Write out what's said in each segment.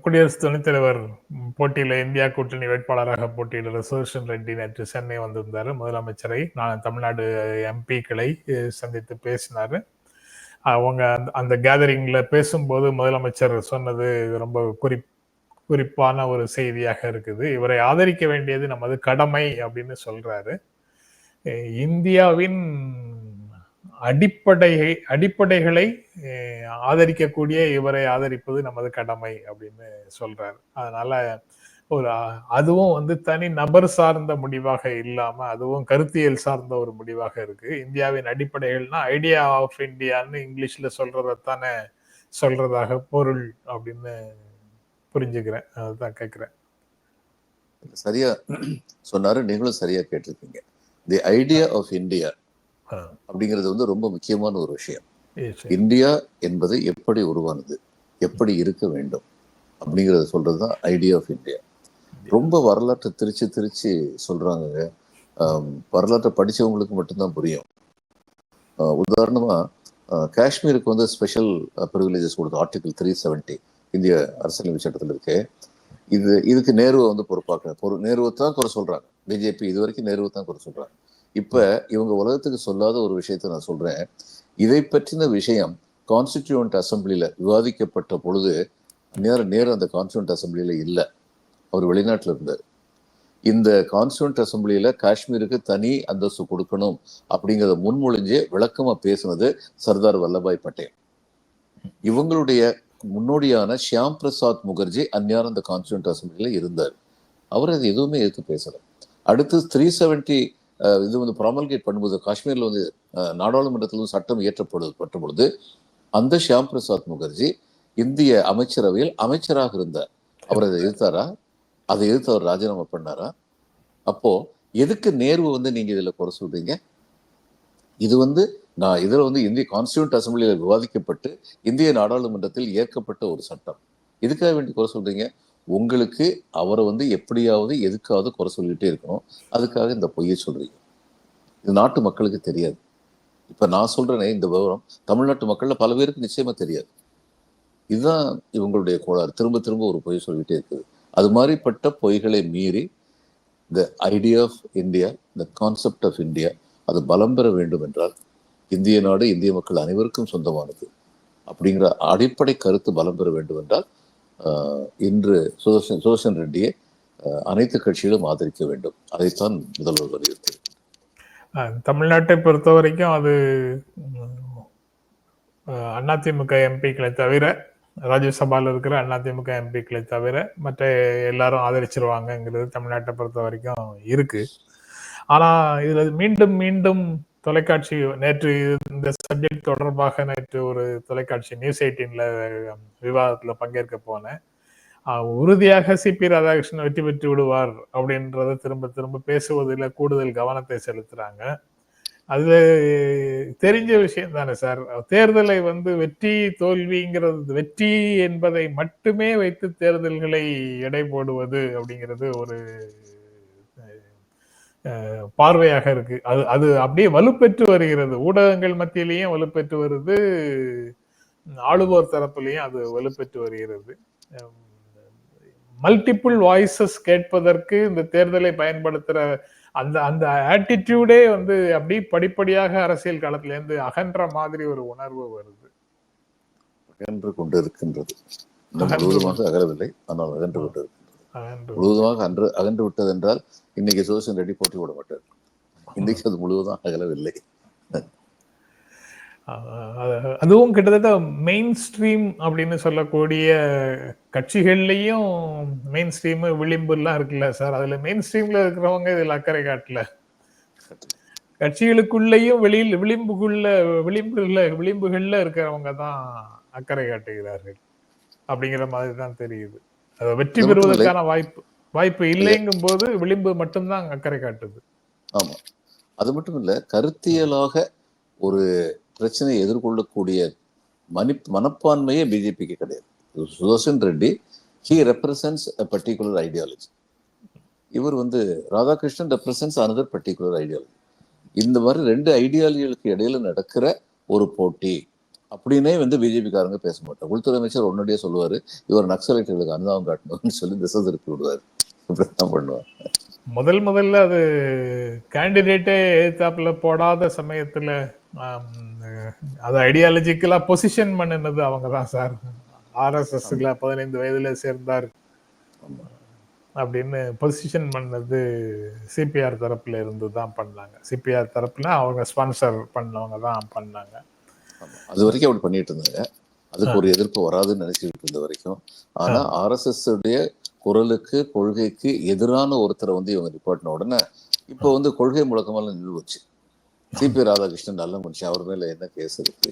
குடியரசு துணைத் தலைவர் போட்டியில் இந்தியா கூட்டணி வேட்பாளராக போட்டியிடுற சுதர்ஷன் ரெட்டி நேற்று சென்னை வந்திருந்தார். முதலமைச்சரை நான் தமிழ்நாடு எம்பிக்களை சந்தித்து பேசினார். அவங்க அந்த அந்த கேதரிங்கில் பேசும்போது முதலமைச்சர் சொன்னது ரொம்ப குறிப் குறிப்பான ஒரு செய்தியாக இருக்குது. இவரை ஆதரிக்க வேண்டியது நமது கடமை அப்படின்னு சொல்றாரு. இந்தியாவின் அடிப்படை அடிப்படைகளை ஆதரிக்கக்கூடிய இவரை ஆதரிப்பது நமது கடமை அப்படின்னு சொல்றாரு. அதனால ஒரு அதுவும் வந்து தனி நபர் சார்ந்த முடிவாக இல்லாம அதுவும் கருத்தியல் சார்ந்த ஒரு முடிவாக இருக்கு. இந்தியாவின் அடிப்படைகள்னா ஐடியா ஆஃப் இந்தியான்னு இங்கிலீஷ்ல சொல்றதத்தானே சொல்றதாக பொருள் அப்படின்னு புரிஞ்சுக்கிறேன். அதுதான் கேட்கிறேன் சரியா சொன்னாரு. நீங்களும் சரியா கேட்டிருக்கீங்க. தி ஐடியா ஆஃப் இந்தியா அப்படிங்கிறது வந்து ரொம்ப முக்கியமான ஒரு விஷயம். இந்தியா என்பது எப்படி உருவானது? எப்படி இருக்க வேண்டும்? அப்படிங்கறத சொல்றதுதான் ஐடியா ஆஃப் இந்தியா ரொம்ப வரலாற்றை திருச்சி திருச்சி சொல்றாங்க வரலாற்றை படிச்சவங்களுக்கு மட்டும்தான் புரியும். உதாரணமா காஷ்மீருக்கு வந்து ஸ்பெஷல் ப்ரிவிலேஜஸ் கொடுத்த ஆர்டிகல் த்ரீ செவன்டி இந்திய அரசியலமைப்பு சட்டத்தில் இருக்கு. இது இதுக்கு நேருவை வந்து பொறுப்பாக்க பொறு நேருவை தான் குறை சொல்றாங்க. பிஜேபி இது வரைக்கும் நேருவை தான் குறை சொல்றாங்க. இப்ப இவங்க உலகத்துக்கு சொல்லாத ஒரு விஷயத்த நான் சொல்றேன். இதை பற்றின விஷயம் கான்ஸ்டிடியூண்ட் அசம்பிளில விவாதிக்கப்பட்ட பொழுது நேரம் நேரம் அந்த கான்ஸ்டியூண்ட் அசம்பிளில இல்லை. அவர் வெளிநாட்டில் இருந்தார். இந்த கான்ஸ்டியூண்ட் அசம்பிளியில காஷ்மீருக்கு தனி அந்தஸ்து கொடுக்கணும் அப்படிங்கிறத முன்மொழிஞ்சு விளக்கமா பேசுனது சர்தார் வல்லபாய் பட்டேல். இவங்களுடைய முன்னோடியான ஷியாம் பிரசாத் முகர்ஜி அந்நேரம் அந்த கான்ஸ்டியூண்ட் அசம்பிளியில இருந்தார். அவர் அது எதுவுமே எதிர்த்து பேசல. அடுத்து த்ரீ செவன்டி இது வந்து ப்ராமல்கேட் பண்ணும்போது காஷ்மீரில் வந்து நாடாளுமன்றத்தில் வந்து சட்டம் இயற்றப்பட்ட பொழுது அந்த ஷியாம் பிரசாத் முகர்ஜி இந்திய அமைச்சரவையில் அமைச்சராக இருந்தார். அவர் அதை எதிர்த்தாரா? அதை எதிர்த்து அவர் ராஜினாமா பண்ணாரா? அப்போ எதுக்கு நேர்வு வந்து நீங்க இதுல குறை சொல்றீங்க? இது வந்து நான் இதில் வந்து இந்திய கான்ஸ்டியூண்ட் அசம்பிளியில் விவாதிக்கப்பட்டு இந்திய நாடாளுமன்றத்தில் ஏற்கப்பட்ட ஒரு சட்டம். இதுக்காக வேண்டி குறை சொல்றீங்க? உங்களுக்கு அவரை வந்து எப்படியாவது எதுக்காவது குறை சொல்லிக்கிட்டே இருக்கணும். அதுக்காக இந்த பொய்யை சொல்றீங்க. இது நாட்டு மக்களுக்கு தெரியாது. இப்போ நான் சொல்கிறேனே இந்த விவரம் தமிழ்நாட்டு மக்களில் பல பேருக்கு நிச்சயமாக தெரியாது. இதுதான் இவங்களுடைய கோளாறு. திரும்ப திரும்ப ஒரு பொய் சொல்லிகிட்டே இருக்குது. அது மாதிரிப்பட்ட பொய்களை மீறி the idea of India the concept of India அது பலம் பெற வேண்டும் என்றால் இந்திய நாடு இந்திய மக்கள் அனைவருக்கும் சொந்தமானது. அப்படிங்கிற அடிப்படை கருத்து பலம் பெற வேண்டும் என்றால் இன்று சுதர்சன் சுதர்சன் ரெட்டியை அனைத்து கட்சிகளும் ஆதரிக்க வேண்டும். அதைத்தான் முதல்வர் வலியுறுத்தி தமிழ்நாட்டை பொறுத்த வரைக்கும் அது அதிமுக எம்பிக்களை தவிர ராஜ்யசபாவில் இருக்கிற அதிமுக எம்பிக்களை தவிர மற்ற எல்லாரும் ஆதரிச்சிருவாங்கங்கிறது தமிழ்நாட்டை பொறுத்த வரைக்கும் இருக்கு. ஆனா இதுல மீண்டும் மீண்டும் தொலைக்காட்சி நேற்று இந்த சப்ஜெக்ட் தொடர்பாக நேற்று ஒரு தொலைக்காட்சி நியூஸ் எயிட்டீன்ல விவாதத்துல பங்கேற்க போனேன். உறுதியாக சி பி ராதாகிருஷ்ணன் வெற்றி பெற்று விடுவார் அப்படின்றத திரும்ப திரும்ப பேசுவதில் கூடுதல் கவனத்தை செலுத்துறாங்க. அது தெரிஞ்ச விஷயம் தானே சார்? தேர்தலை வந்து வெற்றி தோல்விங்கிறது வெற்றி என்பதை மட்டுமே வைத்து தேர்தல்களை எடை போடுவது அப்படிங்கிறது ஒரு பார்வையாக இருக்கு. அது அது அப்படியே வலுப்பெற்று வருகிறது. ஊடகங்கள் மத்தியிலையும் வலுப்பெற்று வருது. ஆளுவோர் தரப்புலையும் அது வலுப்பெற்று வருகிறது. மல்டிபிள் வாய்ஸஸ் கேட்பதற்கு இந்த தேர்தலை பயன்படுத்துற அந்த அந்த ஆட்டிடியூடே வந்து அப்படி படிப்படியாக அரசியல் களத்துல இருந்து அகன்ற மாதிரி ஒரு உணர்வு வருது. அகன்று கொண்டு இருக்கின்றது முழுவதுமாக அகலவில்லை ஆனால் அகன்று கொண்டு இருக்கின்றது முழுவதுமாக அன்று அகன்று விட்டது என்றால் இன்னைக்கு சுதர்சன் ரெட்டி போட்டி விட மாட்டார். இன்னைக்கு அது முழுவதும் அகலவில்லை. அதுவும் கிட்டத்தட்ட மெயின் ஸ்ட்ரீம் அப்படின்னு சொல்லக்கூடிய கட்சிகள்லயும் மெயின் ஸ்ட்ரீம் விளிம்பு எல்லாம் இருக்குல்ல சார். அதுல மெயின் ஸ்ட்ரீம்ல இருக்கிறவங்க இதுல அக்கறை காட்டல. கட்சிகளுக்குள்ளேயும் வெளியில் விளிம்புக்குள்ள விளிம்புல விளிம்புகள்ல இருக்கிறவங்க தான் அக்கறை காட்டுகிறார்கள். அப்படிங்கிற மாதிரி தான் தெரியுது. அதை வெற்றி பெறுவதற்கான வாய்ப்பு. வாய்ப்பு இல்லைங்கும் போது விளிம்பு மட்டும்தான் அக்கறை காட்டுது. ஆமா. அது மட்டும் இல்ல கருத்தியலாக ஒரு பிரச்சனையை எதிர்கொள்ளக்கூடிய மனி மனப்பான்மையே பிஜேபிக்கு கிடையாது. Sudarshan Reddy he represents a particular ideology இவர் வந்து Radhakrishnan represents another particular ideology இந்த மாதிரி ரெண்டு ஐடியாலஜிகளுக்கு இடையில நடக்கிற ஒரு போட்டி அப்படின்னே வந்து பிஜேபிக்காரங்க பேச மாட்டாங்க. உள்துறை அமைச்சர் உடனடியே சொல்லுவாரு இவர் நக்சலைட்டுகளுக்கு அனுதாபம் காட்டணும்னு சொல்லி திசை திருப்பி விடுவாரு. இப்படித்தான் பண்ணுவார் முதல் முதல்ல அது கேண்டிடேட்டே எதிர்த்தாப்புல போடாத சமயத்துல அது ஐடியாலஜிக்கலா பொசிஷன் பண்ணினது அவங்க தான் சார் ஆர்எஸ்எஸ்ல பதினைந்து வயதுல சேர்ந்தார் அப்படின்னு பொசிஷன் பண்ணது சிபிஆர் தரப்புல இருந்து தான் பண்ணாங்க சிபிஆர் தரப்புல அவங்க ஸ்பான்சர் பண்ணவங்க தான் பண்ணாங்க. அது வரைக்கும் அப்படி பண்ணிட்டு இருந்தாங்க. அதுக்கு ஒரு எதிர்ப்பு வராதுன்னு நினைச்சிட்டு இருந்த வரைக்கும். ஆனா ஆர்எஸ்எஸ் உடைய குரலுக்கு கொள்கைக்கு எதிரான ஒருத்தரை வந்து இவங்க நிப்பாட்டின உடனே இப்போ வந்து கொள்கை முழக்கமெல்லாம் நிறுவச்சு சிபி ராதாகிருஷ்ணன் நல்ல மனுஷன் அவர் மேல என்ன கேஸ் இருக்கு?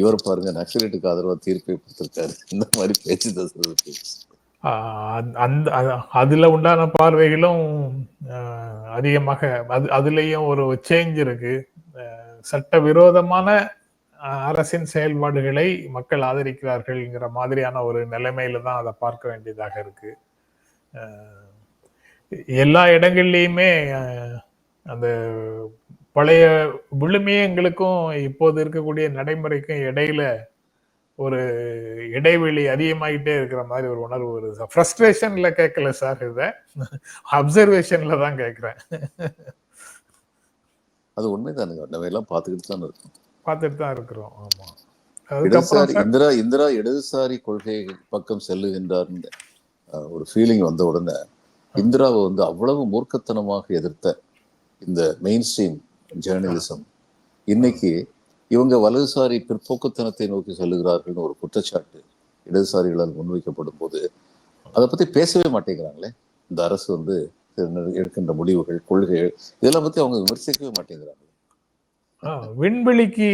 இவர் பாருங்க நக்சலைட்டுக்கு ஆதரவா தீர்ப்பை கொடுத்திருக்காரு. இந்த மாதிரி பேச்சு தசை அந்த அதுல உண்டான பார்வைகளும் அதிகமாக அது அதுலயும் ஒரு சேஞ்ச் இருக்கு. சட்ட விரோதமான அரசின் செயல்பாடுகளை மக்கள் ஆதரிக்கிறார்கள்ங்கிற மாதிரியான ஒரு நிலைமையில தான் அதை பார்க்க வேண்டியதாக இருக்கு. எல்லா இடங்கள்லையுமே அந்த பழைய விழுமியங்களுக்கும் இப்போது இருக்கக்கூடிய நடைமுறைக்கும் இடையில ஒரு இடைவெளி அதிகமாகிட்டே இருக்கிற மாதிரி ஒரு உணர்வு வருது ஃப்ரஸ்ட்ரேஷன்ல கேட்கல சார் இதை. அப்சர்வேஷன்ல தான் கேட்குறேன் அது உண்மைதானுங்க. நம்ம எல்லாம் பார்த்துக்கிட்டு தான் இருக்கோம். பார்த்துட்டு தான் இருக்கிறோம். ஆமா. அதுக்கப்புறம் இடதுசாரி சார் இந்திரா இந்திரா இடதுசாரி கொள்கை பக்கம் செல்லுகின்றார்னு அஹ், ஒரு ஃபீலிங் வந்த உடனே இந்திராவை வந்து அவ்வளவு மூர்க்கத்தனமாக எதிர்த்த இந்த மெயின் ஸ்ட்ரீம் ஜேர்னலிசம் இன்னைக்கு இவங்க வலதுசாரி பிற்போக்குத்தனத்தை நோக்கி செல்லுகிறார்கள்னு ஒரு குற்றச்சாட்டு இடதுசாரிகளால் முன்வைக்கப்படும் போது அதை பத்தி பேசவே மாட்டேங்கிறாங்களே. இந்த அரசு வந்து எடுக்கின்ற முடிவுகள் கொள்கைகள் இதெல்லாம் பத்தி அவங்க விமர்சிக்கவே மாட்டேங்கிறாங்க விண்வெளிக்கு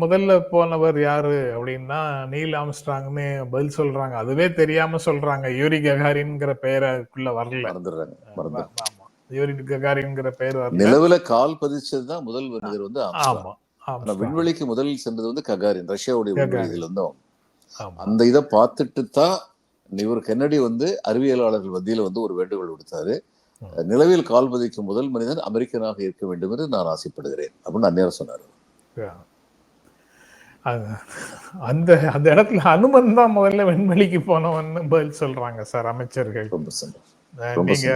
முதல்ல போனவர் யாரு அப்படின்னா நீல் ஆம்ஸ்ட்ராங்னு பதில் சொல்றாங்க அதுவே தெரியாம சொல்றாங்க யூரி ககாரின்ங்கிற பெயருக்குள்ள வரல மறந்துடுறாங்க யூரி ககாரின்ங்கிற பெயர் வரல நிலவுல கால் பதிச்சதுதான் முதல் மனிதர் வந்து. ஆமா ஆனா. விண்வெளிக்கு முதலில் சென்றது வந்து ககாரின் ரஷ்யாவுடைய. விண்வெளியில் இருந்தோம் அந்த இதை பார்த்துட்டு தான் இவர் கென்னடி வந்து அறிவியலாளர்கள் மத்தியில வந்து ஒரு வேண்டுகோள் விடுத்தாரு ம். நிலவில் கால் பதிக்கும் முதல் மனிதன் அமெரிக்கனாக இருக்க வேண்டும் என்று நான் ஆசைப்படுகிறேன். அப்படின்னு அந்நேரம் சொன்னாரு. அந்த அந்த இடத்துல அனுமன் தான் முதல்ல விண்வெளிக்கு போனவன்னு பதில் சொல்றாங்க சார் அமைச்சர்கள். நீங்க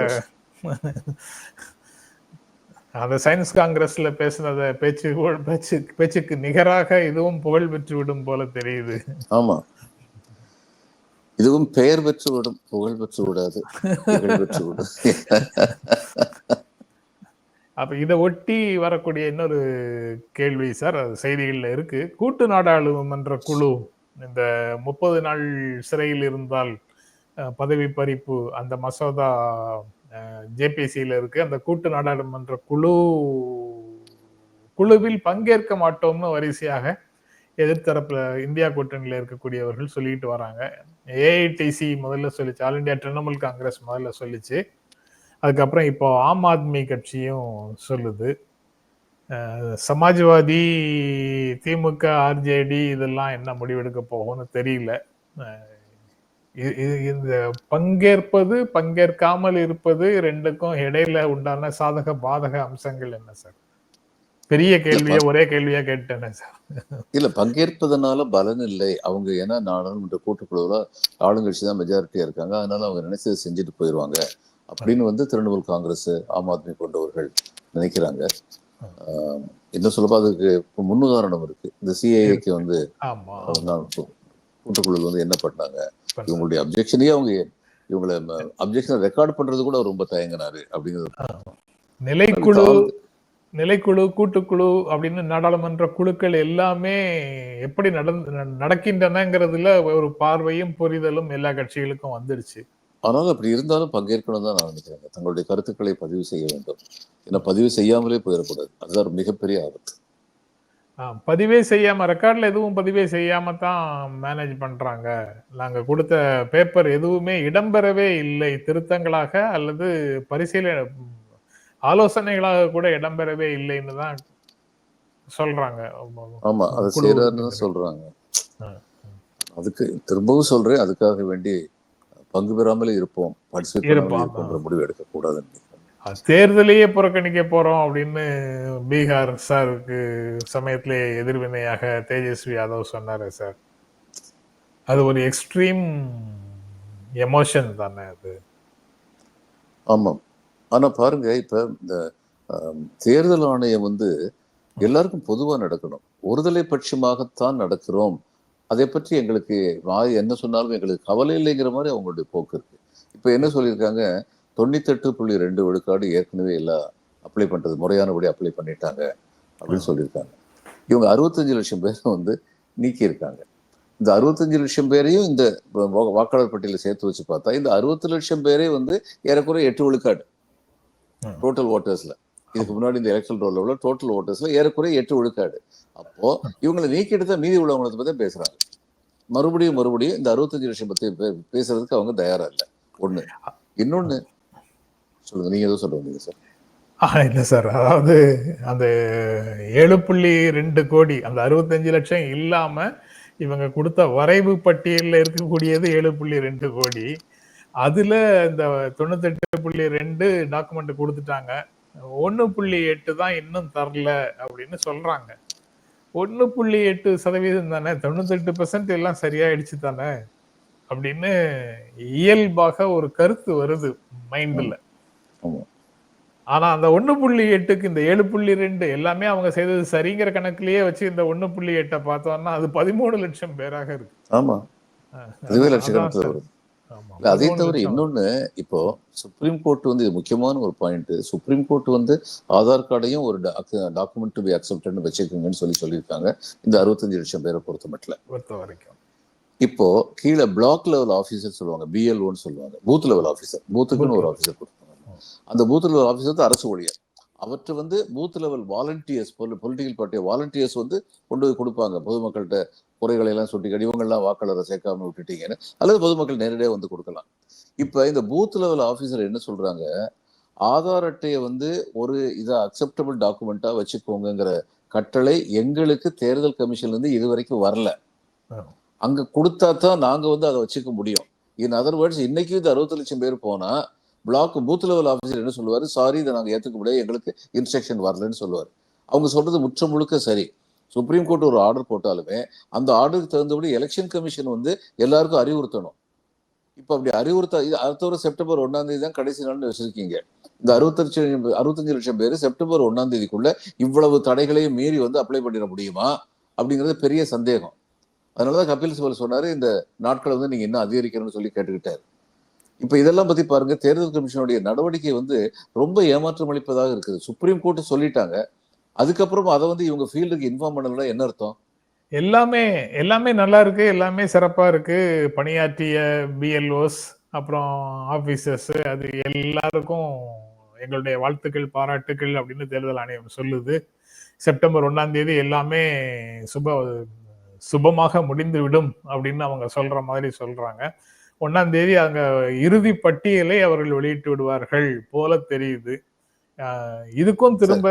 அந்த சயின்ஸ் காங்கிரஸ்ல பேசினத பேச்சு பேச்சு பேச்சுக்கு நிகராக இதுவும் புகழ் பெற்று விடும் போல தெரியுது. ஆமா. இதுவும் பெயர் பெற்று விடும் புகழ் பெற்று விடாது புகழ் பெற்று விடும் அப்ப இதை ஒட்டி வரக்கூடிய இன்னொரு கேள்வி சார் அது செய்திகள்ல இருக்கு. கூட்டு நாடாளுமன்ற குழு இந்த முப்பது நாள் சிறையில் இருந்தால் பதவி பறிப்பு அந்த மசோதா ஜேபிசியில இருக்கு. அந்த கூட்டு நாடாளுமன்ற குழு குழுவில் பங்கேற்க மாட்டோம்னு வரிசையாக எதிர்த்தரப்புல இந்தியா கூட்டணியில இருக்கக்கூடியவர்கள் சொல்லிட்டு வராங்க. ஏஐடிசி முதல்ல சொல்லிச்சு. ஆல் இந்தியா திரிணாமுல் காங்கிரஸ் முதல்ல சொல்லிச்சு. அதுக்கப்புறம் இப்போ ஆம் ஆத்மி கட்சியும் சொல்லுது. சமாஜ்வாதி திமுக ஆர்ஜேடி இதெல்லாம் என்ன முடிவெடுக்க போகும்னு தெரியல. இந்த பங்கேற்பது பங்கேற்காமல் இருப்பது ரெண்டுக்கும் இடையில உண்டான சாதக பாதக அம்சங்கள் என்ன சார்? பெரிய கேள்வியா ஒரே கேள்வியா கேட்டேனே சார். இல்ல பங்கேற்பதனால பலன் இல்லை. அவங்க ஏன்னா நாடாளுமன்ற கூட்டுக்குழுவுல ஆளுங்கட்சி தான் மெஜாரிட்டியா இருக்காங்க. அதனால அவங்க நினைச்சதை செஞ்சுட்டு போயிடுவாங்க அப்படின்னு வந்து திரிணாமுல் காங்கிரஸ் ஆம் ஆத்மி கொண்டவர்கள் நினைக்கிறாங்க. இன்னும் சொல்லப்போ அதுக்கு முன்னுதாரணம் இருக்கு. இந்த சிஏஏக்கு வந்து ஆமா. நான் கூட்டுக்குழு வந்து என்ன பண்ணாங்க. இவங்களுடைய அப்ஜெக்ஷனையே அவங்க இவங்களை அப்ஜெக்ஷனை ரெக்கார்ட் பண்றது கூட ரொம்ப தயங்கினாரு அப்படிங்கிறது நிலைக்குழு நிலைக்குழு கூட்டுக்குழு அப்படின்னு நாடாளுமன்ற குழுக்கள் எல்லாமே எப்படி நடந்து நடக்கின்றனங்கிறதுல ஒரு பார்வையும் புரிதலும் எல்லா கட்சிகளுக்கும் வந்துடுச்சு ஆனால் அப்படி இருந்தாலும் பங்கேற்கணும் தான் நான் நினைக்கிறேன் தங்களுடைய கருத்துக்களை பதிவு செய்ய வேண்டும். ஏன்னா பதிவு செய்யாமலே போயிடக்கூடாது. அதுதான் மிகப்பெரிய ஆபத்து. பதிவே செய்யாம ரெக்கார்ட்ல எதுவும் பதிவே செய்யாம தான் மேனேஜ் பண்றாங்க. நாங்க கொடுத்த பேப்பர் எதுவுமே இடம்பெறவே இல்லை. திருத்தங்களாக அல்லது பரிசீலனை ஆலோசனைகளாக கூட இடம்பெறவே இல்லைன்னு தான் சொல்றாங்க. ஆமா அதை செய்யறாருன்னு. சொல்றாங்க. அதுக்கு திரும்பவும் சொல்றேன் அதுக்காக வேண்டி பங்கு பெறாமலே இருப்போம் பார்ட்டிசிபேட் முடிவு எடுக்க கூடாதுன்னு தேர்தலையே புறக்கணிக்க போறோம் அப்படின்னு பீகார் சாருக்கு சமயத்திலே எதிர்வினையாக தேஜஸ்வி யாதவ் சொன்னாரு சார். அது ஒரு எக்ஸ்ட்ரீம் எமோஷன் தானே அது. ஆமாம். ஆனா பாருங்க இப்ப இந்த தேர்தல் ஆணையம் வந்து எல்லாருக்கும் பொதுவா நடக்கணும். ஒருதலை பட்சமாகத்தான் நடக்கிறோம். அதை பற்றி எங்களுக்கு வாய் என்ன சொன்னாலும் எங்களுக்கு கவலை இல்லைங்கிற மாதிரி அவங்களுடைய போக்கு இருக்கு. இப்ப என்ன சொல்லியிருக்காங்க? தொண்ணூத்தெட்டு புள்ளி ரெண்டு விழுக்காடு ஏற்கனவே எல்லாம் அப்ளை பண்றது முறையானபடி அப்ளை பண்ணிட்டாங்க அப்படின்னு சொல்லியிருக்காங்க. இவங்க அறுபத்தஞ்சு லட்சம் பேரை வந்து நீக்கியிருக்காங்க. இந்த அறுபத்தஞ்சு லட்சம் பேரையும் இந்த வாக்காளர் பட்டியலில் சேர்த்து வச்சு பார்த்தா இந்த அறுபத்தி லட்சம் பேரே வந்து ஏறக்குறைய எட்டு விழுக்காடு. டோட்டல் ஓட்டர்ஸ்ல இதுக்கு முன்னாடி இந்த எலெக்ஷன் ரோல்ல உள்ள டோட்டல் ஓட்டர்ஸ்ல ஏறக்குறைய எட்டு விழுக்காடு. அப்போ இவங்களை நீக்கிட்டு தான் மீதி உள்ளவங்களை பத்தி பேசுறாங்க. மறுபடியும் மறுபடியும் இந்த அறுபத்தஞ்சு லட்சம் பத்தி பேசுறதுக்கு அவங்க தயாரா இல்ல. ஒண்ணு. இன்னொன்னு சொல்லுங்க. நீங்க எதுவும் சொல்ல வந்தீங்க சார்? இல்ல சார். அதாவது அந்த ஏழு புள்ளி ரெண்டு கோடி அந்த அறுபத்தஞ்சு லட்சம் இல்லாம இவங்க கொடுத்த வரைவு பட்டியலில் இருக்கக்கூடியது ஏழு புள்ளி ரெண்டு கோடி. அதுல இந்த தொண்ணூத்தெட்டு புள்ளி ரெண்டு டாக்குமெண்ட் கொடுத்துட்டாங்க. ஒன்று புள்ளி எட்டு தான் இன்னும் தரல அப்படின்னு சொல்றாங்க. ஒன்று புள்ளி எட்டு சதவீதம் தானே? தொண்ணூத்தெட்டு பெர்சன்ட் எல்லாம் சரியாயிடுச்சு தானே? அப்படின்னு இயல்பாக ஒரு கருத்து வருது மைண்ட்ல. ஆனா அந்த ஒண்ணு புள்ளி எட்டுக்கு இந்த ஏழு புள்ளி ரெண்டு எல்லாமே அவங்க செய்தது சரிங்கிற கணக்குலயே வச்சு இந்த ஒண்ணு புள்ளி எட்டை பார்த்தோம்னா அது பதிமூணு லட்சம் பேராக இருக்கு. ஆமா. அதே 13 தவிர. இன்னொன்னு இப்போ சுப்ரீம் கோர்ட் வந்து இது முக்கியமான ஒரு பாயிண்ட் சுப்ரீம் கோர்ட் வந்து ஆதார் கார்டையும் ஒரு டாக்குமெண்ட் டு பி அக்செப்டட்னு வச்சுக்கோங்கன்னு சொல்லி சொல்லியிருக்காங்க. இந்த அறுபத்தஞ்சு லட்சம் பேரை பொறுத்த மட்டும். பொறுத்த வரைக்கும். இப்போ கீழே பிளாக் லெவல் ஆஃபீஸர் சொல்லுவாங்க பிஎல்ஓன்னு சொல்லுவாங்க. பூத் லெவல் ஆஃபீஸர் பூத்துக்குன்னு ஒரு ஆஃபீஸர் கொடுப்பாங்க. அந்த பூத் லெவல் ஆஃபீஸர் அரசு ஊழியர். அவற்றை வந்து booth level volunteers political party volunteers வந்து கொண்டு போய் கொடுப்பாங்க. பொதுமக்கள்கிட்ட குறைகளை எல்லாம் சுட்டி இவங்கெல்லாம் வாக்காளரை சேர்க்காம விட்டுட்டீங்கன்னு அல்லது பொதுமக்கள் நேரடியாக வந்து கொடுக்கலாம். இப்ப இந்த பூத் லெவல் ஆஃபீஸர் என்ன சொல்றாங்க? ஆதார் அட்டையை வந்து ஒரு இதை அக்செப்டபிள் டாக்குமெண்டா வச்சுக்கோங்கங்கிற கட்டளை எங்களுக்கு தேர்தல் கமிஷன்ல இருந்து இது வரைக்கும் வரல. அங்க கொடுத்தா தான் நாங்க வந்து அதை வச்சுக்க முடியும். இன் அதர் வேர்ட்ஸ் இன்னைக்கு இந்த அறுபத்தி லட்சம் பேர் போனா பிளாக் பூத் லெவல் ஆஃபீஸர் என்ன சொல்லுவார்? சாரி இதை நாங்கள் ஏற்றுக்க முடியாது. எங்களுக்கு இன்ஸ்ட்ரக்ஷன் வரலன்னு சொல்லுவார். அவங்க சொல்றது முற்ற முழுக்க சரி. சுப்ரீம் கோர்ட் ஒரு ஆர்டர் போட்டாலுமே அந்த ஆர்டருக்கு தகுந்தபடி எலெக்ஷன் கமிஷன் வந்து எல்லாருக்கும் அறிவுறுத்தணும். இப்போ அப்படி அறிவுறுத்த இது அடுத்த வர செப்டம்பர் ஒன்றாம் தேதி தான் கடைசி நாள்னு வச்சிருக்கீங்க. இந்த அறுபத்தஞ்சு அறுபத்தஞ்சு லட்சம் பேர் செப்டம்பர் ஒன்றாம் தேதிக்குள்ள இவ்வளவு தடைகளையும் மீறி வந்து அப்ளை பண்ணிட முடியுமா? அப்படிங்கிறது பெரிய சந்தேகம். அதனாலதான் கபில் சிபல் சொன்னார் இந்த நாட்களை வந்து நீங்கள் என்ன அதிகரிக்கணும்னு சொல்லி கேட்டுக்கிட்டாரு. இப்ப இதெல்லாம் பத்தி பாருங்க தேர்தல் கமிஷனுடைய நடவடிக்கை வந்து ரொம்ப ஏமாற்றம் அளிப்பதாக இருக்குது. சுப்ரீம் கோர்ட் சொல்லிட்டாங்க. அதுக்கப்புறம் அதை வந்து இவங்க ஃபீல்டுக்கு இன்ஃபார்ம் பண்ணல என்ன அர்த்தம்? எல்லாமே எல்லாமே நல்லா இருக்கு எல்லாமே சிறப்பா இருக்கு. பணியாற்றிய பிஎல்ஓஸ் அப்புறம் ஆபீசர்ஸ் அது எல்லாருக்கும் எங்களுடைய வாழ்த்துக்கள் பாராட்டுக்கள் அப்படின்னு தேர்தல் ஆணையம் சொல்லுது. செப்டம்பர் ஒன்னாம் தேதி எல்லாமே சுப சுபமாக முடிந்து விடும் அப்படின்னு அவங்க சொல்ற மாதிரி சொல்றாங்க. ஒன்னாம் தேதி அங்க இறுதி பட்டியலை அவர்கள் வெளியிட்டு விடுவார்கள் போல தெரியுது. இதுக்கும் திரும்ப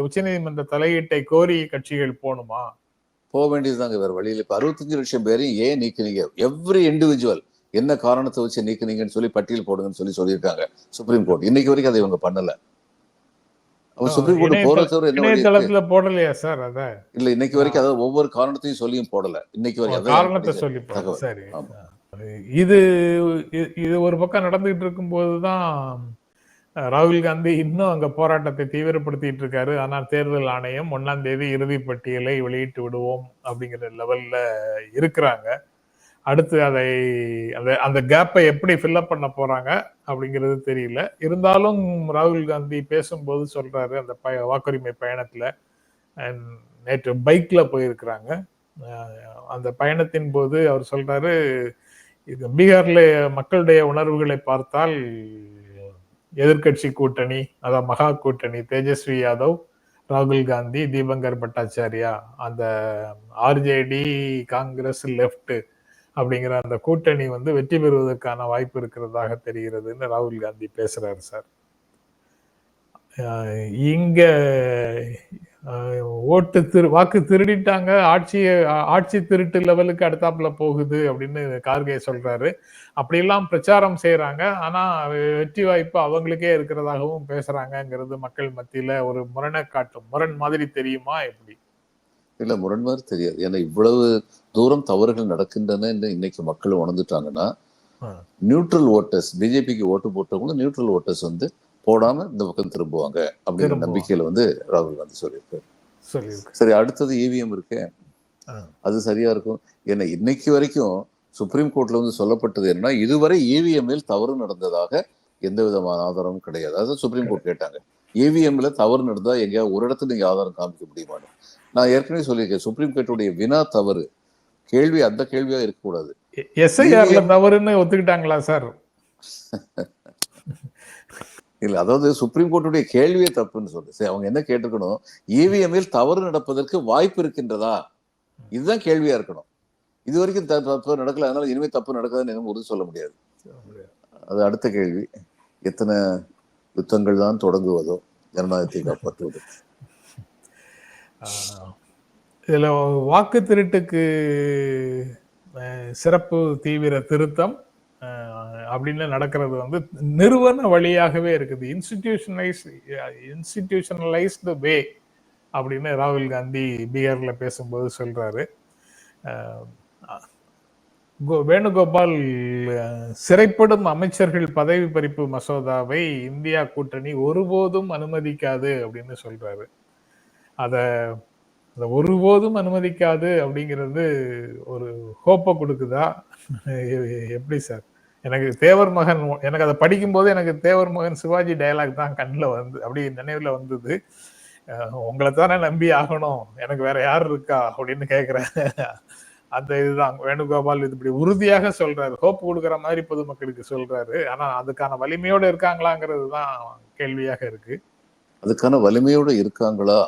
உச்சநீதிமன்ற தலையீட்டை கோரி கட்சிகள் போகணுமா? போக வேண்டியதுதாங்க வேற வழியில் இப்ப அறுபத்தஞ்சு லட்சம் பேரையும் ஏன் நீக்குனீங்க? எவ்ரி இண்டிவிஜுவல் என்ன காரணத்தை வச்சு நீக்குனீங்கன்னு சொல்லி பட்டியல் போடுங்கன்னு சொல்லி சொல்லியிருக்காங்க சுப்ரீம் கோர்ட் இன்னைக்கு வரைக்கும் அதை இவங்க பண்ணல. சுப்ரீம் கோர்ட் இணையதள- போற தவிர என்ன வழி இருக்கு? இணையதளத்துல போடலையா சார் அத? இல்ல இன்னைக்கு வரைக்கும் அதாவது ஒவ்வொரு காரணத்தையும் சொல்லியும் போடல. இன்னைக்கு வரைக்கும் காரணத்தை சொல்லி. சரி. இது இது- இது ஒரு பக்கம் நடந்துகிட்டு இருக்கும்போது தான் ராகுல் காந்தி இன்னும் அங்க போராட்டத்தை தீவிரப்படுத்திட்டு இருக்காரு ஆனால் தேர்தல் ஆணையம் ஒன்னாம் தேதி இறுதி பட்டியலை வெளியிட்டு விடுவோம் அப்படிங்கிற லெவல்ல இருக்கிறாங்க. அடுத்து அதை அந்த அந்த கேப்பை எப்படி ஃபில்அப் பண்ண போறாங்க அப்படிங்கிறது தெரியல. இருந்தாலும் ராகுல் காந்தி பேசும்போது சொல்றாரு அந்த பய வாக்குரிமை பயணத்துல நேற்று பைக்ல போயிருக்கிறாங்க. அந்த பயணத்தின் போது அவர் சொல்றாரு இது பீகார்ல மக்களுடைய உணர்வுகளை பார்த்தால் எதிர்க்கட்சி கூட்டணி அதான் மகா கூட்டணி தேஜஸ்வி யாதவ் ராகுல் காந்தி தீபங்கர் பட்டாச்சாரியா அந்த ஆர்ஜேடி காங்கிரஸ் லெஃப்ட் அப்படிங்கிற அந்த கூட்டணி வந்து வெற்றி பெறுவதற்கான வாய்ப்பு இருக்கிறதாக தெரிகிறதுன்னு ராகுல் காந்தி பேசுறாரு சார். இங்க ஓட்டு திரு வாக்கு திருடிட்டாங்க. ஆட்சி ஆட்சி திருட்டு லெவலுக்கு அடுத்தாப்புல போகுது அப்படின்னு கார்கே சொல்றாரு. அப்படியெல்லாம் பிரச்சாரம் செய்யறாங்க ஆனா வெற்றி வாய்ப்பு அவங்களுக்கே இருக்கிறதாகவும் பேசுறாங்கங்கிறது மக்கள் மத்தியில ஒரு முரணை காட்டும் முரண் மாதிரி தெரியுமா எப்படி? இல்ல முரண் மாதிரி தெரியாது. ஏன்னா இவ்வளவு தூரம் தவறுகள் நடக்கின்றன இன்னைக்கு மக்கள் உணர்ந்துட்டாங்கன்னா. நியூட்ரல் ஓட்டர்ஸ் பிஜேபிக்கு ஓட்டு போட்டவங்களும் நியூட்ரல் ஓட்டர்ஸ் வந்து போடாம இந்த பக்கம் திரும்புவாங்க அப்படிங்கிற. நம்பிக்கையில வந்து ராகுல் காந்தி சொல்லியிருக்காரு. சொல்லியிருக்கு. சரி அடுத்தது இவிஎம் இருக்கே. ஆ. அது சரியா இருக்கும். ஏன்னா இன்னைக்கு வரைக்கும் சுப்ரீம் கோர்ட்ல வந்து சொல்லப்பட்டது என்னன்னா இதுவரை இவிஎம்மில் தவறு நடந்ததாக எந்த விதமான ஆதாரமும் கிடையாது. அதாவது சுப்ரீம் கோர்ட் கேட்டாங்க. இவிஎம்ல தவறு நடந்தா எங்கேயாவது ஒரு இடத்துல நீங்க ஆதாரம் காமிக்க முடியுமான்னு நான் ஏற்கனவே சொல்லியிருக்கேன் சுப்ரீம் கோர்ட்டுடைய வினா தவறு கேள்வி அந்த கேள்வியா இருக்கக்கூடாது. எஸ்ஐஆர்ல தவறுன்னு ஒத்துக்கிட்டாங்களா சார்? இல்லை அதாவது சுப்ரீம் கோர்ட்டுடைய கேள்வியே தப்புன்னு சொல்லு. சரி அவங்க என்ன கேட்டுக்கணும் இவிஎம்மில் தவறு நடப்பதற்கு வாய்ப்பு இருக்கின்றதா? இதுதான் கேள்வியா இருக்கணும். இது வரைக்கும் த- தப்பு நடக்கல. அதனால இனிமேல் தப்பு நடக்காதுன்னு எதுவும் உறுதி சொல்ல முடியாது. அது அடுத்த கேள்வி. எத்தனை யுத்தங்கள் தான் தொடங்குவதோ? ஜனநாயகத்தை காப்பாற்றுவது இதில் வாக்கு திருட்டுக்கு சிறப்பு தீவிர திருத்தம். அப்படின்னு நடக்கிறது வந்து நிறுவன வழியாகவே இருக்குது. இன்ஸ்டிடியூஷனலைஸ் இன்ஸ்டிடியூஷனலைஸ்டு வே அப்படின்னு ராகுல் காந்தி பீகாரில் பேசும்போது சொல்கிறாரு கோ- வேணுகோபால் சிறைப்படும் அமைச்சர்கள் பதவி பறிப்பு மசோதாவை இந்தியா கூட்டணி ஒருபோதும் அனுமதிக்காது அப்படின்னு சொல்றாரு. அதை அதை ஒருபோதும் அனுமதிக்காது அப்படிங்கிறது ஒரு ஹோப்பை கொடுக்குதா? எப்படி சார்? எனக்கு தேவர் மகன் எனக்கு அதை படிக்கும்போது எனக்கு தேவர் மகன் சிவாஜி டயலாக் தான் கண்ணில் வந்து அப்படி நினைவில் வந்தது. உங்களை தானே நம்பி ஆகணும் எனக்கு வேற யார் இருக்கா அப்படின்னு கேட்குறேன் அந்த இதுதான். வேணுகோபால் இது இப்படி உறுதியாக சொல்றாரு. ஹோப் கொடுக்குற மாதிரி பொதுமக்களுக்கு சொல்றாரு. ஆனா அதுக்கான வலிமையோட இருக்காங்களாங்கிறது தான் கேள்வியாக இருக்கு. அதுக்கான வலிமையோடு இருக்காங்களா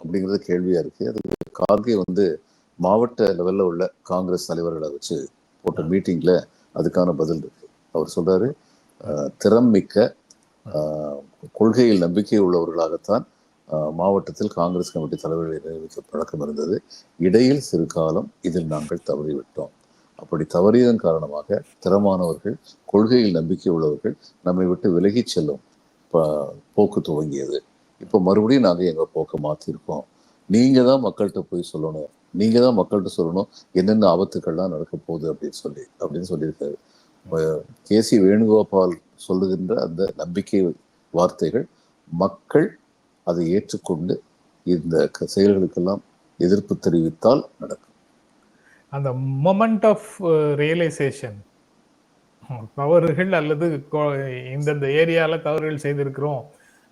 அப்படிங்கிறது கேள்வியா இருக்கு. அது கார்கே வந்து மாவட்ட லெவல்ல உள்ள காங்கிரஸ் தலைவர்களை வச்சு போட்ட மீட்டிங்ல அதுக்கான பதில் இருக்கு. அவர் சொல்றாரு அஹ், திறம் மிக்க கொள்கையில் நம்பிக்கை உள்ளவர்களாகத்தான் மாவட்டத்தில் காங்கிரஸ் கமிட்டி தலைவர்களை நியமிக்க பழக்கம் இருந்தது. இடையில் சிறு காலம் இதில் நாங்கள் தவறிவிட்டோம். அப்படி தவறியதன் காரணமாக திறமானவர்கள் கொள்கையில் நம்பிக்கை உள்ளவர்கள் நம்மை விட்டு விலகி செல்லும் ப- போக்கு துவங்கியது. இப்போ மறுபடியும் நாங்கள் எங்கள் போக்கை மாற்றிருக்கோம் நீங்கள் தான் மக்கள்கிட்ட போய் சொல்லணும். நீங்கள் தான் மக்கள்கிட்ட சொல்லணும் என்னென்ன ஆபத்துக்கள்லாம் நடக்க போகுது அப்படின்னு சொல்லி அப்படின்னு சொல்லியிருக்காரு. கே சி வேணுகோபால் சொல்லுகின்ற அந்த நம்பிக்கை வார்த்தைகள் மக்கள் அதை ஏற்றுக்கொண்டு இந்த செயல்களுக்கெல்லாம் எதிர்ப்பு தெரிவித்தால் நடக்கும். அந்த மொமெண்ட் ஆஃப் ரியலைசேஷன் தவறுகள் அல்லது இந்தந்த ஏரியாவில் தவறுகள் செய்திருக்கிறோம்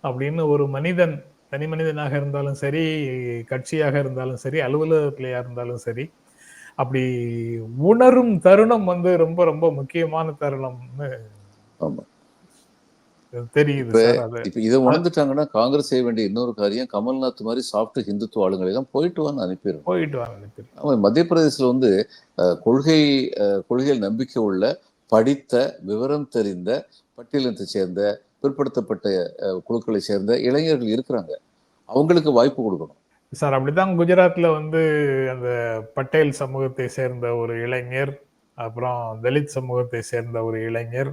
அப்படின்னு ஒரு மனிதன் தனி மனிதனாக இருந்தாலும் சரி கட்சியாக இருந்தாலும் சரி அலுவலகத்திலையா இருந்தாலும் சரி அப்படி உணரும் தருணம் வந்து ரொம்ப ரொம்ப முக்கியமான தருணம்னு தெரியுது இப்ப இதை உணர்ந்துட்டாங்கன்னா காங்கிரஸ் செய்ய வேண்டிய இன்னொரு காரியம் கமல்நாத் மாதிரி சாப்பிட்டு ஹிந்துத்துவ ஆளுங்களை எல்லாம் போயிட்டு வான்னு அனுப்பிடுறோம் போயிட்டு வாங்க நினைக்கிறேன். அவன் மத்திய பிரதேசத்துல வந்து கொள்கை அஹ், கொள்கையில் நம்பிக்கை உள்ள படித்த விவரம் தெரிந்த பட்டியலினத்தை சேர்ந்த பிற்படுத்தப்பட்ட குழுக்களை சேர்ந்த இளைஞர்கள் இருக்கிறாங்க. அவங்களுக்கு வாய்ப்பு கொடுக்கணும். சார் அப்படிதான் குஜராத்ல வந்து அந்த பட்டேல் சமூகத்தை சேர்ந்த ஒரு இளைஞர் அப்புறம் தலித் சமூகத்தை சேர்ந்த ஒரு இளைஞர்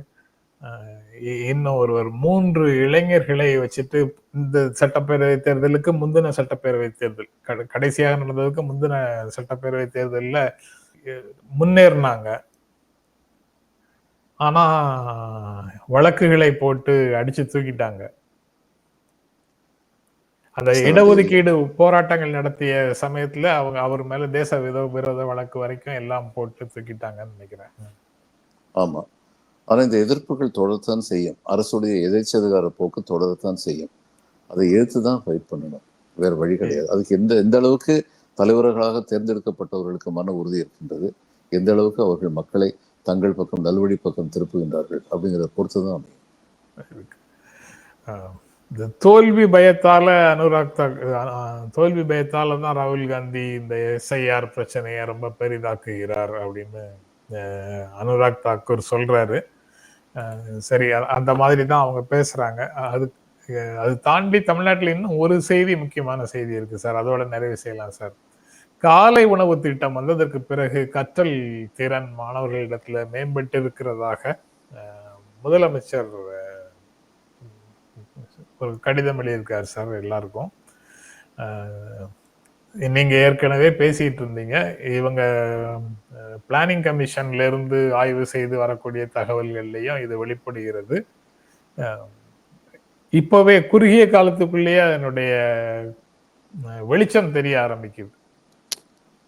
இன்னும் ஒருவர் மூன்று இளைஞர்களை வச்சுட்டு இந்த சட்டப்பேரவை தேர்தலுக்கு முந்தின சட்டப்பேரவை தேர்தல் கடைசியாக நடந்ததுக்கு முந்தின சட்டப்பேரவை தேர்தலில் முன்னேறினாங்க. ஆனா வழக்குகளை போட்டு அடிச்சு தூக்கிட்டாங்க. அந்த. இடஒதுக்கீடு போராட்டங்கள் நடத்திய சமயத்துல அவங்க அவர் மேல தேச விதோ விரோத வழக்கு வரைக்கும் எல்லாம் போட்டு தூக்கிட்டாங்கன்னு நினைக்கிறேன். ஆமா. ஆனா இந்த எதிர்ப்புகள் தொடரத்தான் செய்யும். அரசுடைய எதிர்ச்சதிகார போக்கு தொடரத்தான் செய்யும். அதை தான் ஃபைட் பண்ணணும். வேற வழி கிடையாது. அதுக்கு எந்த எந்த அளவுக்கு தலைவர்களாக தேர்ந்தெடுக்கப்பட்டவர்களுக்கு மன உறுதி இருக்கின்றது எந்த அளவுக்கு அவர்கள் மக்களை தங்கள் பக்கம் நல்வழி பக்கம் திருப்புகின்றார்கள் அப்படிங்கிறத பொறுத்து தான் அமையும் இந்த தோல்வி பயத்தால அனுராக் தோல்வி பயத்தால தான் ராகுல் காந்தி இந்த எஸ்ஐஆர் பிரச்சனையை ரொம்ப பெரிதாக்குகிறார் அப்படின்னு அனுராக் தாக்கூர் சொல்றாரு. சரி அந்த மாதிரி தான் அவங்க பேசுறாங்க. அது அது தாண்டி தமிழ்நாட்டில் இன்னும் ஒரு செய்தி முக்கியமான செய்தி இருக்கு சார். அதோட நிறைவு செய்யலாம் சார். காலை உணவு திட்டம் வந்ததற்கு பிறகு கற்றல் திறன் மாணவர்களிடத்துல மேம்பட்டு இருக்கிறதாக முதலமைச்சர் ஒரு கடிதம் எழுதியிருக்கார் சார் எல்லாருக்கும். நீங்க ஏற்கனவே பேசிட்டு இருந்தீங்க. இவங்க பிளானிங் கமிஷன்ல இருந்து ஆய்வு செய்து வரக்கூடிய தகவல்கள்லையும் இது வெளிப்படுகிறது. இப்போவே இப்பவே குறுகிய காலத்துக்குள்ளேயே அதனுடைய வெளிச்சம் தெரிய ஆரம்பிக்குது.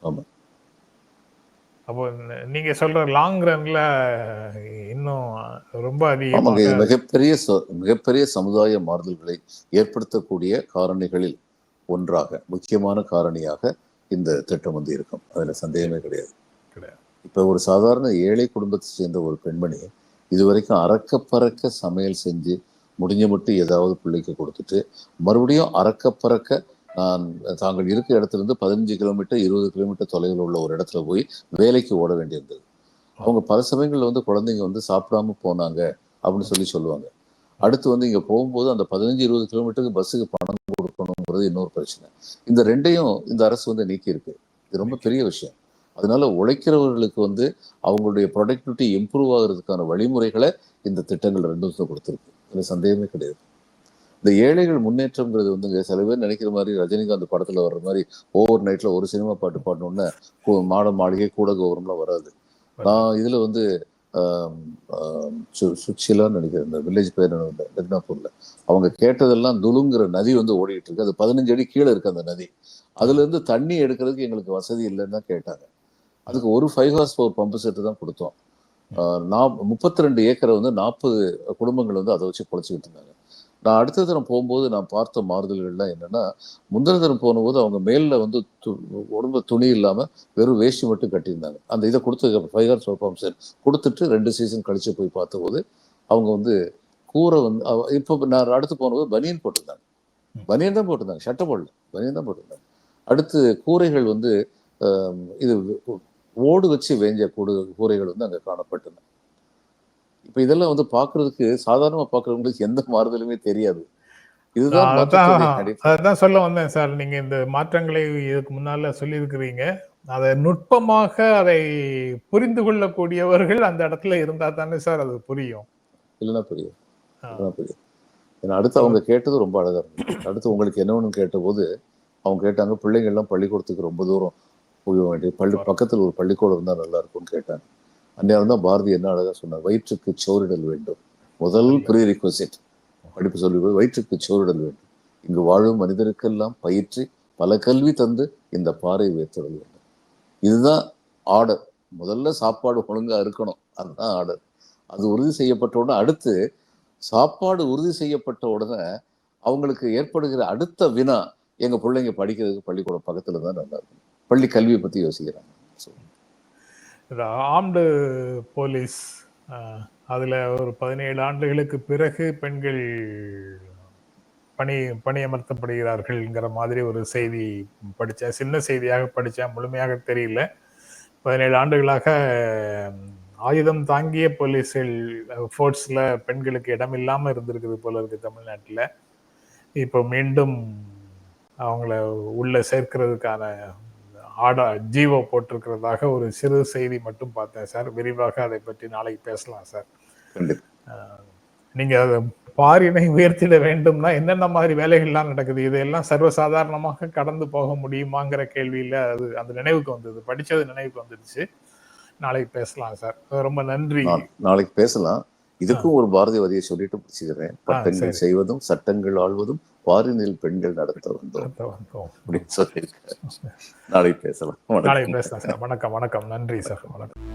ஆமா. அப்போ நீங்க சொல்ற லாங் ரன்ல இன்னும் ரொம்ப இது அதிகமாக மிகப்பெரிய மிகப்பெரிய சமுதாய மாறுதல்களை ஏற்படுத்தக்கூடிய காரணிகளில் ஒன்றாக முக்கியமான காரணியாக இந்த திட்டம் வந்து இருக்கும். அதுல சந்தேகமே கிடையாது. கிடையாது. இப்ப ஒரு சாதாரண ஏழை குடும்பத்தை சேர்ந்த ஒரு பெண்மணி இதுவரைக்கும் அறக்க பறக்க சமையல் செஞ்சு முடிஞ்ச மட்டும் ஏதாவது பிள்ளைக்கு கொடுத்துட்டு மறுபடியும் அறக்க பறக்க நான் தாங்கள் இருக்கிற இடத்துல இருந்து பதினஞ்சு கிலோமீட்டர் இருபது கிலோமீட்டர் தொலைவில் உள்ள ஒரு இடத்துல போய் வேலைக்கு ஓட வேண்டியிருந்தது. அவங்க பல சமயங்கள்ல வந்து குழந்தைங்க வந்து சாப்பிடாம போனாங்க அப்படின்னு சொல்லி சொல்லுவாங்க. அடுத்து வந்து இங்க போகும்போது அந்த பதினஞ்சு இருபது கிலோமீட்டருக்கு பஸ்ஸுக்கு பணம் கொடுக்கணுங்கிறது இன்னொரு பிரச்சனை. இந்த ரெண்டையும் இந்த அரசு வந்து நீக்கியிருக்கு. இது ரொம்ப பெரிய விஷயம். அதனால உழைக்கிறவர்களுக்கு வந்து அவங்களுடைய ப்ரொடக்டிவிட்டி இம்ப்ரூவ் ஆகுறதுக்கான வழிமுறைகளை இந்த திட்டங்கள் ரெண்டும் கொடுத்துருக்கு. இதில் சந்தேகமே கிடையாது. இந்த ஏழைகள் முன்னேற்றம்ங்கிறது வந்துங்க சில பேர் நினைக்கிற மாதிரி ரஜினிகாந்த் படத்துல வர்ற மாதிரி ஓவர் நைட்ல ஒரு சினிமா பாட்டு பாடணும்னா கு- மாட மாளிகை கூட கௌரவம்லாம் வராது. நான் இதுல வந்து சுச்சிலான்னு நினைக்கிறேன். இந்த வில்லேஜ் பேர் மெதினாப்பூர்ல அவங்க கேட்டதெல்லாம் துலுங்கிற நதி வந்து ஓடிட்டு இருக்கு. அது பதினஞ்சு அடி கீழே இருக்கு அந்த நதி. அதுல இருந்து தண்ணி எடுக்கிறதுக்கு எங்களுக்கு வசதி இல்லைன்னு தான் கேட்டாங்க. அதுக்கு ஒரு five horse power pump set தான் கொடுத்தோம். நான் முப்பத்தி ரெண்டு ஏக்கரை வந்து நாற்பது குடும்பங்கள் வந்து அதை வச்சு பொழைச்சிக்கிட்டு இருந்தாங்க. நான் அடுத்த தரம் போகும்போது நான் பார்த்த மாறுதல்கள்லாம் என்னன்னா முந்தின தரம் போனபோது அவங்க மேல்ல வந்து து- உடம்பு துணி இல்லாம வெறும் வேஷ்டி மட்டும் கட்டியிருந்தாங்க. அந்த இதை கொடுத்து ஃபைவ் ஹார்ஸ் பம்ப் செட் கொடுத்துட்டு ரெண்டு சீசன் கழிச்சு போய் பார்த்தபோது அவங்க வந்து கூரை வந்து இப்போ நான் அடுத்து போனபோது பனியன் போட்டிருந்தாங்க. பனியன் தான் போட்டிருந்தாங்க. சட்டை போடல. பனியன் தான் போட்டிருந்தாங்க. அடுத்து கூரைகள் வந்து இது ஓடு வச்சு வேஞ்ச கூடு கூரைகள் வந்து அங்கே காணப்பட்டன இப்போ இதெல்லாம் வந்து பார்க்கிறதுக்கு சாதாரணமா பார்க்குறவங்களுக்கு எந்த மாறுதலுமே தெரியாது. அதான் சொல்ல வந்தேன் சார். நீங்க இந்த மாற்றங்களை இதுக்கு முன்னால சொல்லியிருக்கிறீங்க. அதை நுட்பமாக அதை புரிந்து கொள்ளக்கூடியவர்கள் அந்த இடத்துல இருந்தா தானே சார் அது புரியும். இல்லைன்னா புரியும் புரியும் ஏன்னா அடுத்து அவங்க கேட்டது ரொம்ப அழகா இருந்துச்சு அடுத்து உங்களுக்கு என்ன ஒன்று கேட்டபோது அவங்க கேட்டாங்க பிள்ளைங்க எல்லாம் பள்ளிக்கூடத்துக்கு ரொம்ப தூரம் போக வேண்டிய பள்ளி பக்கத்தில் ஒரு பள்ளிக்கூடம் இருந்தால் நல்லா இருக்கும்னு கேட்டாங்க. அந்நேரம் தான் பாரதி என்ன அழகா சொன்னார் வயிற்றுக்கு சோறிடல் வேண்டும். முதல் ப்ரீ ரிக்வசிட் படிப்பு சொல்லி போய் வயிற்றுக்கு சோறிடல் வேண்டும். இங்கு வாழும் மனிதருக்கெல்லாம் பயிற்சி பல கல்வி தந்து இந்த பாறை உயர்த்திடல் வேண்டும். இதுதான் ஆர்டர். முதல்ல சாப்பாடு ஒழுங்கா இருக்கணும். அதுதான் ஆர்டர். அது உறுதி செய்யப்பட்ட உடனே அடுத்து சாப்பாடு உறுதி செய்யப்பட்ட உடனே அவங்களுக்கு ஏற்படுகிற அடுத்த வினா எங்க பிள்ளைங்க படிக்கிறதுக்கு பள்ளிக்கூடம் பக்கத்துல தான் நல்லா இருக்கும். பள்ளி கல்வியை பத்தி யோசிக்கிறாங்க. So, இந்த ஆம்டு போலீஸ் அதில் ஒரு பதினேழு ஆண்டுகளுக்கு பிறகு பெண்கள் பணி பணியமர்த்தப்படுகிறார்கள்ங்கிற மாதிரி ஒரு செய்தி படித்தேன் சின்ன செய்தியாக படித்தேன் முழுமையாக தெரியல. பதினேழு ஆண்டுகளாக ஆயுதம் தாங்கிய போலீஸில் ஃபோர்ட்ஸில் பெண்களுக்கு இடம் இல்லாமல் இருந்திருக்குது போல இருக்கு தமிழ்நாட்டில். இப்போ மீண்டும் அவங்கள உள்ள சேர்க்கிறதுக்கான ஆடா ஜீவோ போட்டிருக்கிறதாக ஒரு சிறு செய்தி மட்டும் பார்த்தேன் சார். விரிவாக அதை பற்றி நாளைக்கு பேசலாம் சார். நீங்க பாரினை உயர்த்திட வேண்டும்னா என்னென்ன மாதிரி வேலைகள்லாம் நடக்குது? இதெல்லாம் சர்வசாதாரணமாக கடந்து போக முடியுமாங்கிற கேள்வியில அது அந்த நினைவுக்கு வந்தது. படிச்சது நினைவுக்கு வந்துடுச்சு. நாளைக்கு பேசலாம் சார். ரொம்ப நன்றி. நாளைக்கு பேசலாம். இதுக்கும் ஒரு பாரதி வரியை சொல்லிட்டு முடிச்சுக்கிறேன். பட்டங்கள். செய்வதும் சட்டங்கள் ஆள்வதும் பாரினில் பெண்கள் நடத்த வந்தோம். அப்படின்னு சொல்லியிருக்கேன் நாளைக்கு பேசலாம். வணக்கம். பேசலாம் வணக்கம் வணக்கம். நன்றி சார். வணக்கம்.